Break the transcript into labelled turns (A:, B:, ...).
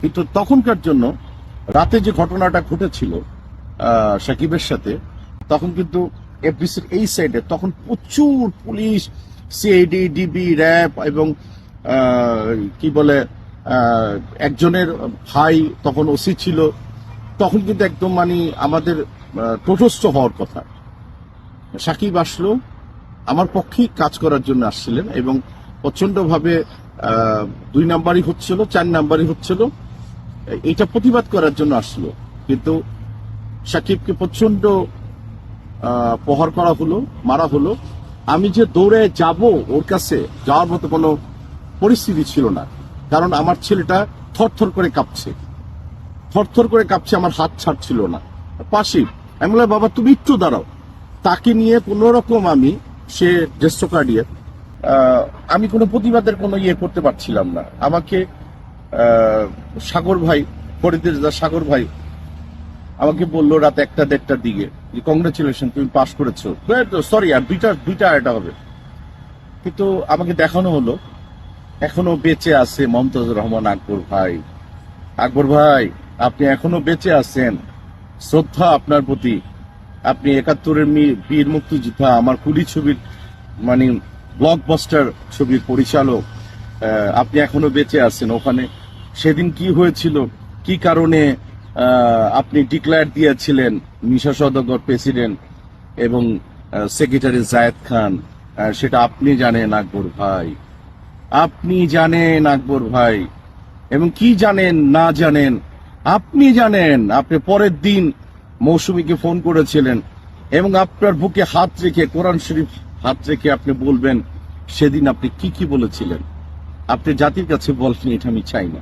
A: কিন্তু তখনকার জন্য রাতে যে ঘটনাটা ঘটেছিল সাকিবের সাথে তখন কিন্তু এফডিসির এই সাইডে তখন প্রচুর পুলিশ সিআইডি ডিবি র্যাব এবং কি বলে একজনের ভাই তখন ওসি ছিল। তখন কিন্তু একদম মানে আমাদের আহ, তটস্থ হওয়ার কথা। সাকিব আসলো আমার পক্ষেই কাজ করার জন্য আসছিলেন এবং প্রচন্ডভাবে আহ, দুই নাম্বারই হচ্ছিল চার নাম্বারই হচ্ছিল। এইটা প্রতিবাদ করার জন্য আসলো। কিন্তু সাকিবকে প্রচণ্ড প্রহার করা হলো, মারা হলো। আমি যে দৌড়ে যাব ওর কাছে যাওয়ার মতো কোনো পরিস্থিতি ছিল না। কারণ আমার ছেলেটা থরথর করে কাঁপছে। থরথর করে কাঁপছে, আমার হাত ছাড়ছিল না। পাশে, আমি বললাম, বাবা, তুমি একটু দাঁড়াও। তাকে নিয়ে কোন রকম আমি, সে জ্যেষ্ঠ কার্ডিয়ার আমি কোনো প্রতিবাদের কোনো ইয়ে করতে পারছিলাম না। আমাকে সাগর ভাই ফরিদের দাদা সাগর ভাই আমাকে বলল রাত একটা দেড়টার দিকে যে কংগ্রেচুলেশন তুমি পাস করেছ। সরি আর দুইটা দুইটা এটা হবে। কিন্তু আমাকে দেখানো হলো, এখনও বেঁচে আছে মমতাজ রহমান আকবর ভাই। আকবর ভাই, আপনি এখনও বেঁচে আছেন। শ্রদ্ধা আপনার প্রতি। আপনি একাত্তরের বীর মুক্তিযোদ্ধা, আমার কুলি ছবির মানে ব্লকবাস্টার ছবির পরিচালক। আপনি এখনও বেঁচে আছেন ওখানে। সেদিন কি হয়েছিল? কি কারণে আপনি ডিক্লেয়ার দিয়েছিলেন মিশা সদগর প্রেসিডেন্ট এবং সেক্রেটারি জায়েদ খান? সেটা আপনি জানেন, আকবর ভাই। আপনি জানেন, আকবর ভাই। এবং কি জানেন, না জানেন? আপনি জানেন, আপনি পরের দিন মৌসুমীকে ফোন করেছিলেন এবং আপনার বুকে হাত রেখে, কোরআন শরীফ হাত রেখে আপনি বলবেন, সেদিন আপনি কি কি বলেছিলেন? আপনি জাতির কাছে বলছেন এটা আমি চাই না।